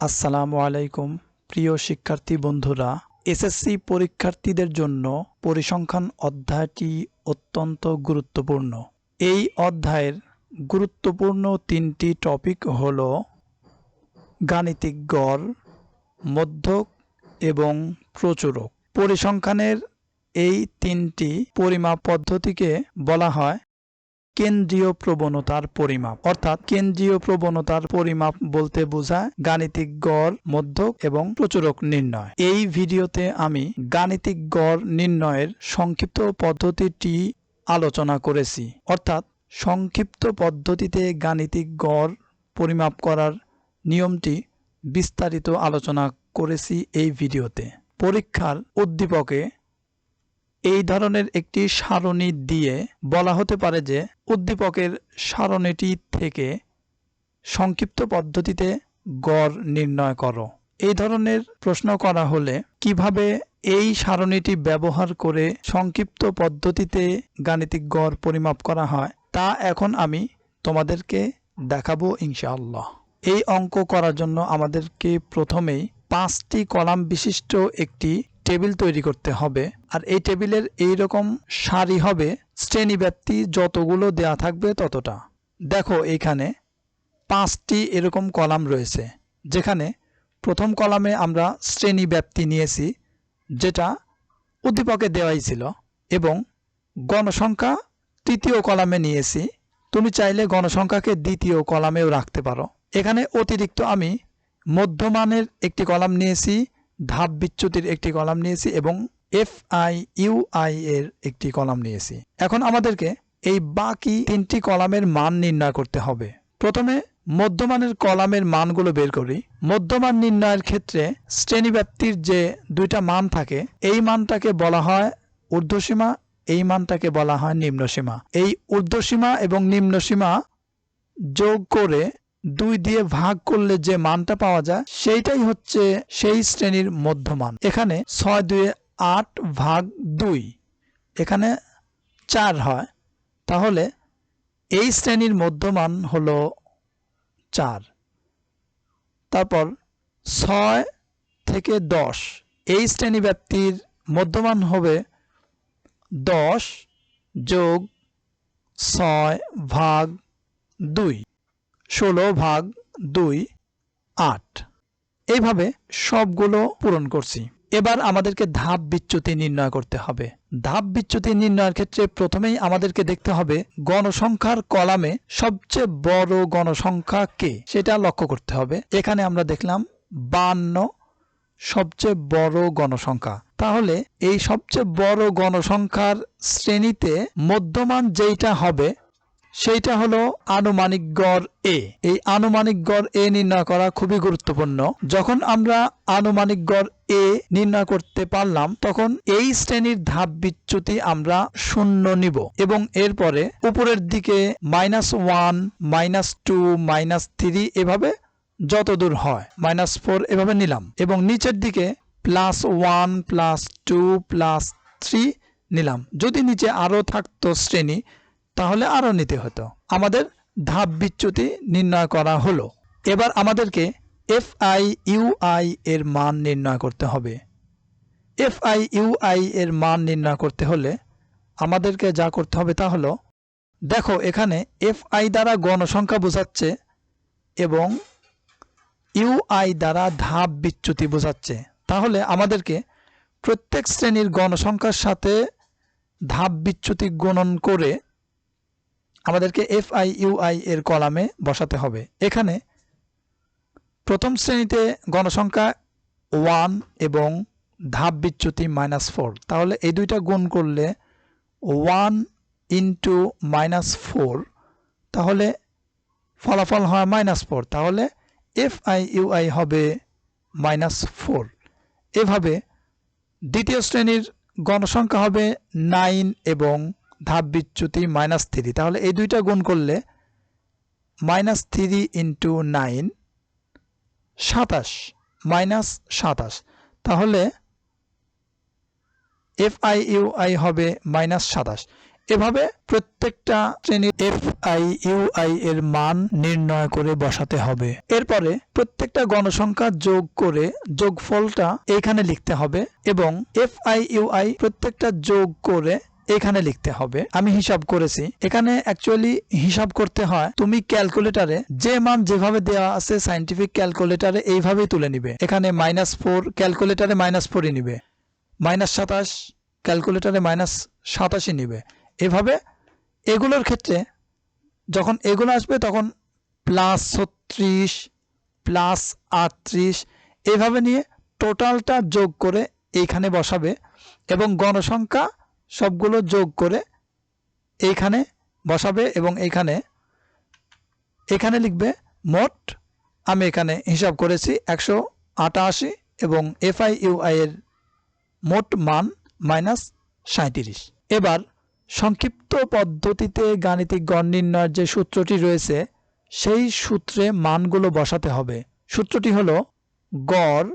আসসালামু আলাইকুম, প্রিয় শিক্ষার্থী বন্ধুরা। এসএসসি পরীক্ষার্থীদের জন্য পরিসংখ্যান অধ্যায়টি অত্যন্ত গুরুত্বপূর্ণ। এই অধ্যায়ের গুরুত্বপূর্ণ তিনটি টপিক হল গাণিতিক গড়, মধ্যক এবং প্রচুরক। পরিসংখ্যানের এই তিনটি পরিমাপ পদ্ধতিকে বলা হয় কেন্দ্রীয় প্রবণতার পরিমাপ, অর্থাৎ কেন্দ্রীয় প্রবণতার পরিমাপ বলতে বোঝায় গাণিতিক গড়, মধ্যক এবং প্রচুরক নির্ণয়। এই ভিডিওতে আমি গাণিতিক গড় নির্ণয়ের সংক্ষিপ্ত পদ্ধতিটি আলোচনা করেছি, অর্থাৎ সংক্ষিপ্ত পদ্ধতিতে গাণিতিক গড় পরিমাপ করার নিয়মটি বিস্তারিত আলোচনা করেছি এই ভিডিওতে। পরীক্ষার উদ্দীপকে এই ধরনের একটি সারণী দিয়ে বলা হতে পারে যে উদ্দীপকের সারণীটি থেকে সংক্ষিপ্ত পদ্ধতিতে গড় নির্ণয় করো। এই ধরনের প্রশ্ন করা হলে কীভাবে এই সারণীটি ব্যবহার করে সংক্ষিপ্ত পদ্ধতিতে গাণিতিক গড় পরিমাপ করা হয়, তা এখন আমি তোমাদেরকে দেখাবো ইনশাআল্লাহ। এই অঙ্ক করার জন্য আমাদেরকে প্রথমেই পাঁচটি কলাম বিশিষ্ট একটি টেবিল তৈরি করতে হবে। আর এই টেবিলের এই রকম সারি হবে, শ্রেণি শ্রেণীব্যাপ্তি যতগুলো দেয়া থাকবে ততটা। দেখো এখানে পাঁচটি এরকম কলাম রয়েছে, যেখানে প্রথম কলামে আমরা শ্রেণি ব্যাপ্তি নিয়েছি, যেটা উদ্দীপকে দেওয়াই ছিল, এবং গণসংখ্যা তৃতীয় কলামে নিয়েছি। তুমি চাইলে গণসংখ্যাকে দ্বিতীয় কলামেও রাখতে পারো। এখানে অতিরিক্ত আমি মধ্যমানের একটি কলাম নিয়েছি ধাপ বিচ্যুতির একটি কলাম নিয়েছি, এবং এফ আই ইউ আই এর একটি কলাম নিয়েছি। এখন আমাদেরকে এই বাকি তিনটি কলামের মান নির্ণয় করতে হবে। প্রথমে মধ্যমানের কলামের মানগুলো বের করি। মধ্যমান নির্ণয়ের ক্ষেত্রে শ্রেণীব্যাপ্তির যে দুইটা মান থাকে, এই মানটাকে বলা হয় ঊর্ধ্বসীমা, এই মানটাকে বলা হয় নিম্নসীমা। এই ঊর্ধ্বসীমা এবং নিম্নসীমা যোগ করে দুই দিয়ে ভাগ করলে যে মানটা পাওয়া যায়, সেইটাই হচ্ছে সেই শ্রেণির মধ্যমান। এখানে ছয় দুয়ে আট ভাগ দুই, এখানে চার হয়। তাহলে এই শ্রেণির মধ্যমান হলো চার। তারপর ছয় থেকে দশ, এই শ্রেণি ব্যাপ্তির মধ্যমান হবে দশ যোগ ছয় ভাগ দুই, ষোলো ভাগ দুই, আট। এইভাবে সবগুলো পূরণ করছি। এবার আমাদেরকে ধাপ বিচ্যুতি নির্ণয় করতে হবে। ধাপ বিচ্যুতি নির্ণয়ের ক্ষেত্রে প্রথমেই আমাদেরকে দেখতে হবে গণসংখ্যার কলামে সবচেয়ে বড় গণসংখ্যা কে, সেটা লক্ষ্য করতে হবে। এখানে আমরা দেখলাম বান্ন সবচেয়ে বড় গণসংখ্যা। তাহলে এই সবচেয়ে বড় গণসংখ্যার শ্রেণীতে মধ্যমান যেইটা হবে সেইটা হলো আনুমানিক গড় এ এই আনুমানিক গড় এ নির্ণয় করা খুবই গুরুত্বপূর্ণ। যখন আমরা আনুমানিক গড় এ নির্ণয় করতে পারলাম, তখন এই শ্রেণির ধাপ বিচ্যুতি আমরা শূন্য নিব এবং এরপরে উপরের দিকে minus one minus two minus three এভাবে যত দূর হয় মাইনাস ফোর এভাবে নিলাম এবং নিচের দিকে plus one plus two plus three নিলাম। যদি নিচে আরও থাকতো শ্রেণি তাহলে আরও নিতে হতো। আমাদের ধাপ বিচ্যুতি নির্ণয় করা হলো। এবার আমাদেরকে এফ আই ইউ আই এর মান নির্ণয় করতে হবে। এফ আই ইউ আই এর মান নির্ণয় করতে হলে আমাদেরকে যা করতে হবে তা হলো, দেখো এখানে এফ আই দ্বারা গণসংখ্যা বোঝাচ্ছে এবং ইউ আই দ্বারা ধাপ বিচ্যুতি বোঝাচ্ছে। তাহলে আমাদেরকে প্রত্যেক শ্রেণির গণসংখ্যার সাথে ধাপ বিচ্যুতি গণন করে আমাদেরকে এফ আই ইউ আই এর কলামে বসাতে হবে। এখানে প্রথম শ্রেণীতে গণসংখ্যা ওয়ান এবং ধাপ বিচ্যুতি মাইনাস ফোর। তাহলে এই দুইটা গুণ করলে ওয়ান ইন্টু মাইনাস ফোর, তাহলে ফলাফল হয় মাইনাস ফোর। তাহলে এফ আই ইউ আই হবে মাইনাস ফোর। এভাবে দ্বিতীয় শ্রেণির গণসংখ্যা হবে নাইন এবং ধাপ বিচ্যুতি মাইনাস থ্রি তাহলে এই দুইটা গুণ করলে মাইনাস থ্রি ইন্টু নাইন সাতাশ মাইনাস সাতাশ। তাহলে এফ আই ইউ আই হবে মাইনাস সাতাশ। এভাবে প্রত্যেকটা শ্রেণির এফ আই ইউ আই এর মান নির্ণয় করে বসাতে হবে। এরপরে প্রত্যেকটা গণসংখ্যা যোগ করে যোগফলটা এখানে লিখতে হবে এবং এফ আই ইউ আই প্রত্যেকটা যোগ করে এখানে লিখতে হবে। আমি হিসাব করেছি। এখানে অ্যাকচুয়ালি হিসাব করতে হয়, তুমি ক্যালকুলেটারে যে মান যেভাবে দেওয়া আছে সাইন্টিফিক ক্যালকুলেটারে এইভাবেই তুলে নিবে। এখানে মাইনাস ফোর ক্যালকুলেটারে মাইনাস ফোরই নিবে। মাইনাস সাতাশ ক্যালকুলেটারে মাইনাস সাতাশই নিবে। এভাবে এগুলোর ক্ষেত্রে যখন এগুলো আসবে তখন প্লাস ছত্রিশ প্লাস আটত্রিশ, এভাবে নিয়ে টোটালটা যোগ করে এইখানে বসাবে এবং গণসংখ্যা সবগুলো যোগ করে এইখানে বসাবে এবং এইখানে, এখানে লিখবে, মোট আমি এখানে হিসাব করেছি একশো আটাশি এবং এফআই ইউআই এর মোট মান মাইনাস সাঁত্রিশ এবার সংক্ষিপ্ত পদ্ধতিতে গাণিতিক গণ নির্ণয়ের যে সূত্রটি রয়েছে, সেই সূত্রে মানগুলো বসাতে হবে। সূত্রটি হলো গড়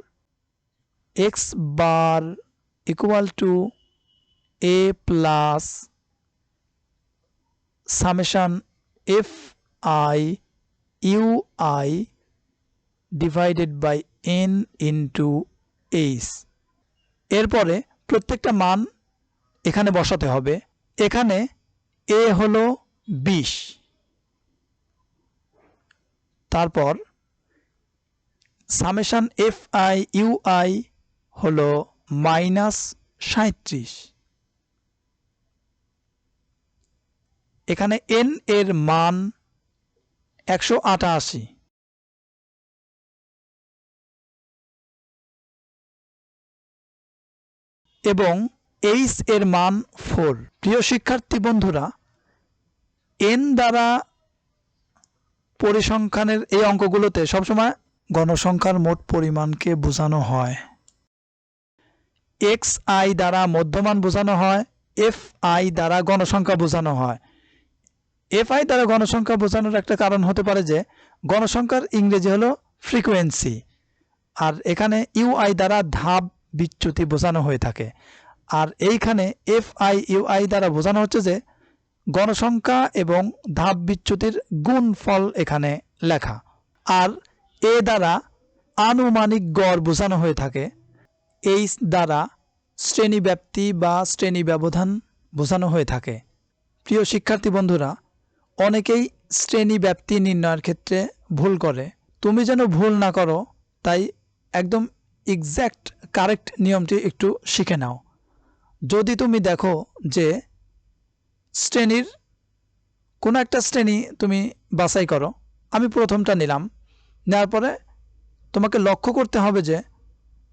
X bar equal to A plus summation F I U I divided by N into H এরপরে প্রত্যেকটা মান এখানে বসাতে হবে। এখানে এ হলো বিশ। তারপর summation F I U I হলো মাইনাস সাঁত্রিশ এখানে এন এর মান একশো আটাশি। এবং এইচ এর মান ফোর। প্রিয় শিক্ষার্থী বন্ধুরা এন দ্বারা পরিসংখ্যানের এই অঙ্কগুলোতে সবসময় গণসংখ্যার মোট পরিমাণকে বোঝানো হয়। এক্স আই দ্বারা মধ্যমান বোঝানো হয় এফ আই দ্বারা গণসংখ্যা বোঝানো হয়। এফ আই দ্বারা গণসংখ্যা বোঝানোর একটা কারণ হতে পারে যে গণসংখ্যার ইংরেজি হলো ফ্রিকোয়েন্সি, আর এখানে ইউআই দ্বারা ধাপ বিচ্যুতি বোঝানো হয়ে থাকে। আর এইখানে এফ আই ইউ দ্বারা বোঝানো হচ্ছে যে গণসংখ্যা এবং ধাপ বিচ্যুতির গুণফল এখানে লেখা। আর এ দ্বারা আনুমানিক গড় বোঝানো হয়ে থাকে। এই দ্বারা শ্রেণি ব্যাপ্তি বা শ্রেণি ব্যবধান বোঝানো হয়ে থাকে। প্রিয় শিক্ষার্থী বন্ধুরা অনেকেই শ্রেণি ব্যাপ্তি নির্ণয়ের ক্ষেত্রে ভুল করে। তুমি যেন ভুল না করো, তাই একদম এক্স্যাক্ট কারেক্ট নিয়মটি একটু শিখে নাও। যদি তুমি দেখো যে শ্রেণির কোনো একটা শ্রেণি তুমি বাছাই করো, আমি প্রথমটা নিলাম। নেওয়ার পরে তোমাকে লক্ষ্য করতে হবে যে,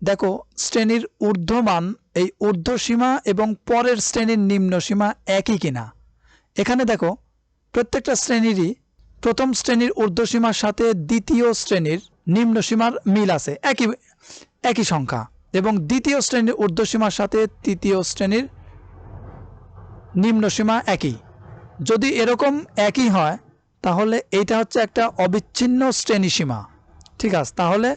দেখো শ্রেণির ঊর্ধ্বমান এই ঊর্ধ্বসীমা এবং পরের শ্রেণির নিম্ন সীমা একই কিনা। এখানে দেখো প্রত্যেকটা শ্রেণীরই প্রথম শ্রেণির ঊর্ধ্বসীমার সাথে দ্বিতীয় শ্রেণির নিম্ন সীমার মিল আছে, একই একই সংখ্যা। এবং দ্বিতীয় শ্রেণির ঊর্ধ্বসীমার সাথে তৃতীয় শ্রেণির নিম্ন সীমা একই। যদি এরকম একই হয়, তাহলে এইটা হচ্ছে একটা অবিচ্ছিন্ন শ্রেণি সীমা ঠিক আছে, তাহলে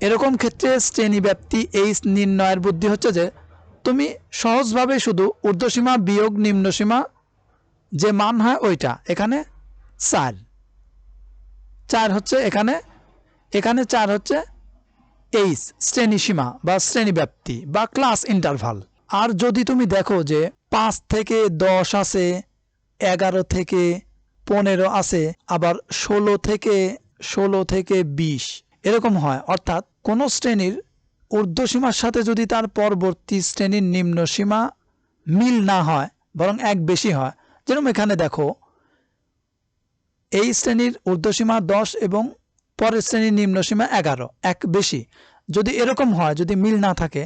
এরকম ক্ষেত্রে শ্রেণি ব্যাপ্তি এই নির্ণয়ের বুদ্ধি হচ্ছে যে, তুমি সহজভাবে শুধু ঊর্ধ্বসীমা বিয়োগ নিম্নসীমা যে মান হয় ওইটা, এখানে চার। চার হচ্ছে এখানে এখানে চার হচ্ছে এইচ শ্রেণি সীমা বা শ্রেণি ব্যাপ্তি বা ক্লাস ইন্টারভাল। আর যদি তুমি দেখো যে পাঁচ থেকে দশ আছে, এগারো থেকে পনেরো আছে, আবার ষোলো থেকে ষোলো থেকে বিশ, এরকম হয়। অর্থাৎ কোনো শ্রেণির ঊর্ধ্বসীমার সাথে যদি তার পরবর্তী শ্রেণির নিম্ন সীমা মিল না হয়, বরং এক বেশি হয় যেরকম এখানে দেখো, এই শ্রেণির ঊর্ধ্বসীমা দশ এবং পরের শ্রেণির নিম্ন সীমা এগারো, এক বেশি। যদি এরকম হয়, যদি মিল না থাকে,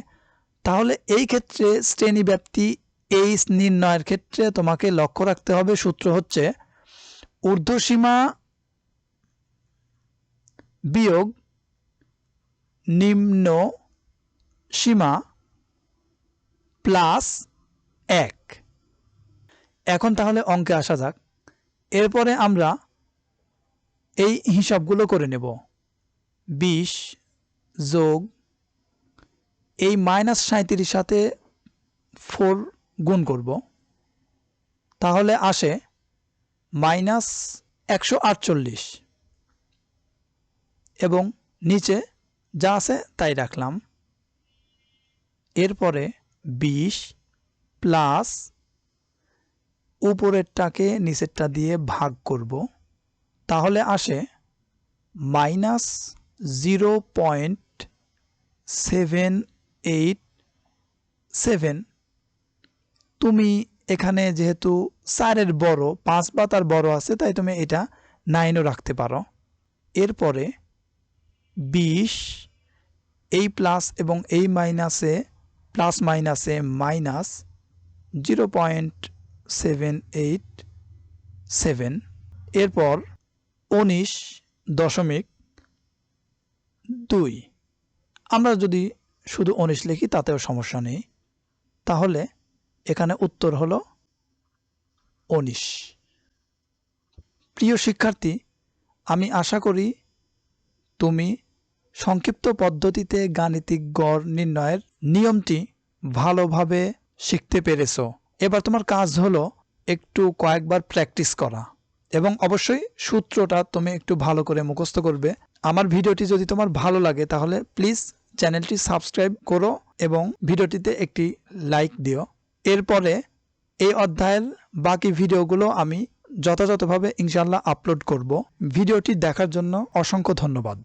তাহলে এই ক্ষেত্রে শ্রেণি ব্যাপ্তি এই নির্ণয়ের ক্ষেত্রে তোমাকে লক্ষ্য রাখতে হবে। সূত্র হচ্ছে ঊর্ধ্বসীমা বিয়োগ নিম্ন সীমা প্লাস এক। এখন তাহলে অঙ্কে আসা যাক। এরপরে আমরা এই হিসাবগুলো করে নেব। বিশ যোগ এই মাইনাস সাঁত্রিশ সাথে ফোর গুণ করব। তাহলে আসে মাইনাস একশো আটচল্লিশ। এবং নিচে যা আছে তাই রাখলাম। এরপরে বিশ প্লাস উপরেরটাকে নিচেরটা দিয়ে ভাগ করব। তাহলে আসে minus zero point seven eight seven. তুমি এখানে যেহেতু চারের বড়, পাঁচ বা তার বড় আছে, তাই তুমি এটা নাইনও রাখতে পারো। এরপরে বিশ, এই প্লাস এবং এই মাইনাসে, প্লাস মাইনাসে minus zero point seven eight seven. এরপর উনিশ দশমিক দুই। আমরা যদি শুধু উনিশ লিখি, তাতেও সমস্যা নেই। তাহলে এখানে উত্তর হলো উনিশ। প্রিয় শিক্ষার্থী, আমি আশা করি তুমি সংক্ষিপ্ত পদ্ধতিতে গাণিতিক গড় নির্ণয়ের নিয়মটি ভালোভাবে শিখতে পেরেছ। এবার তোমার কাজ হলো একটু কয়েকবার প্র্যাকটিস করা। এবং অবশ্যই সূত্রটা তুমি একটু ভালো করে মুখস্থ করবে। আমার ভিডিওটি যদি তোমার ভালো লাগে, তাহলে প্লিজ চ্যানেলটি সাবস্ক্রাইব করো এবং ভিডিওটিতে একটি লাইক দিও। এরপরে এই অধ্যায়ের বাকি ভিডিওগুলো আমি যথাযথভাবে ইনশাল্লাহ আপলোড করব। ভিডিওটি দেখার জন্য অসংখ্য ধন্যবাদ।